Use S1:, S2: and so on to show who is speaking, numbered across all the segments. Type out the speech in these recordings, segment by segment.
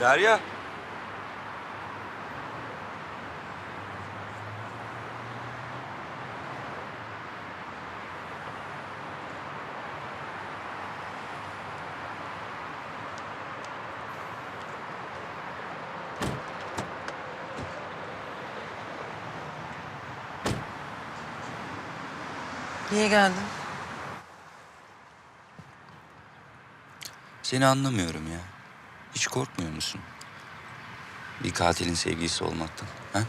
S1: Derya.
S2: Niye geldin?
S1: Seni anlamıyorum ya. Hiç korkmuyor musun? Bir katilin sevgilisi olmaktan. Ha?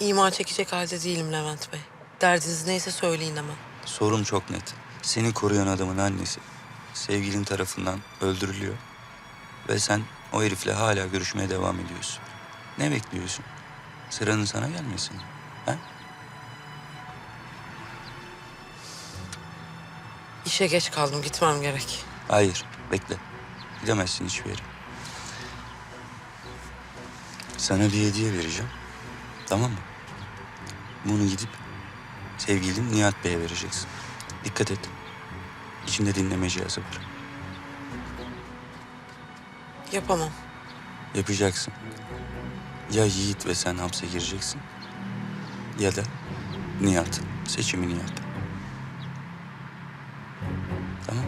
S2: İma çekecek halde değilim Levent Bey. Derdiniz neyse söyleyin hemen.
S1: Sorum çok net. Seni koruyan adamın annesi sevgilin tarafından öldürülüyor. Ve sen o herifle hala görüşmeye devam ediyorsun. Ne bekliyorsun? Sıranın sana gelmesin. Ha?
S2: İşe geç kaldım gitmem gerek.
S1: Hayır, bekle. Gidemezsin hiçbir yere. Sana bir hediye vereceğim. Tamam mı? Bunu gidip sevgilim Nihat Bey'e vereceksin. Dikkat et. İçinde dinleme cihazı var.
S2: Yapamam.
S1: Yapacaksın. Ya Yiğit ve sen hapse gireceksin. Ya da Nihat. Seçimini yap. Tamam.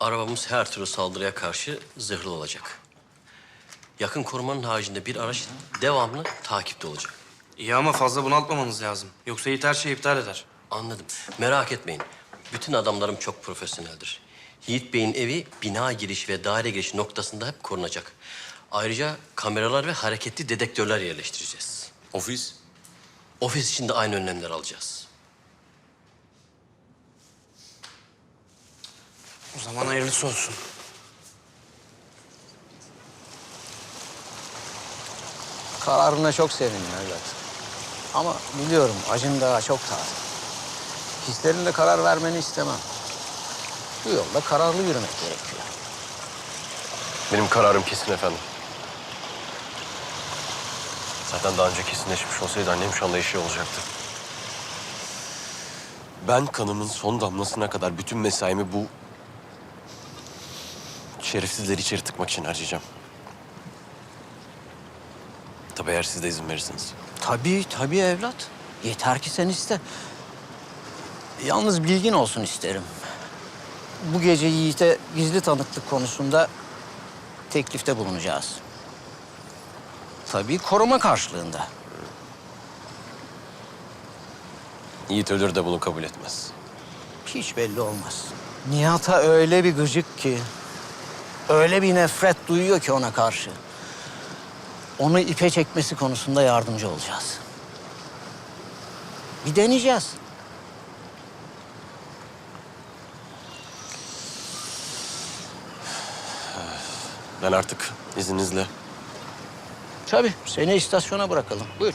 S3: Arabamız her türlü saldırıya karşı zırhlı olacak. Yakın korumanın haricinde bir araç devamlı takipte olacak.
S4: İyi ama fazla bunaltmamanız lazım. Yoksa Yiğit her şeyi iptal eder.
S3: Anladım. Merak etmeyin. Bütün adamlarım çok profesyoneldir. Yiğit Bey'in evi bina giriş ve daire giriş noktasında hep korunacak. Ayrıca kameralar ve hareketli dedektörler yerleştireceğiz.
S1: Ofis.
S3: Ofis için de aynı önlemler alacağız.
S4: O zaman hayırlısı olsun.
S5: Kararına çok sevindim evlat. Ama biliyorum acın daha çok taze. Hislerinle karar vermeni istemem. Bu yolda kararlı yürümek gerekiyor.
S6: Benim kararım kesin efendim. Zaten daha önce kesinleşmiş olsaydı annem şu anda yaşıyor olacaktı. Ben kanımın son damlasına kadar bütün mesaimi bu şerefsizleri içeri tıkmak için harcayacağım. Tabii eğer siz de izin verirseniz.
S5: Tabii, tabii evlat. Yeter ki sen iste. Yalnız bilgin olsun isterim. Bu gece Yiğit'e gizli tanıklık konusunda teklifte bulunacağız. Tabii koruma karşılığında.
S6: Yiğit ölür de bunu kabul etmez.
S5: Hiç belli olmaz. Nihat'a öyle bir gıcık ki, öyle bir nefret duyuyor ki ona karşı. Onu ipe çekmesi konusunda yardımcı olacağız. Bir deneyeceğiz.
S6: Ben artık izninizle
S5: Tabii seni istasyona bırakalım. Buyur.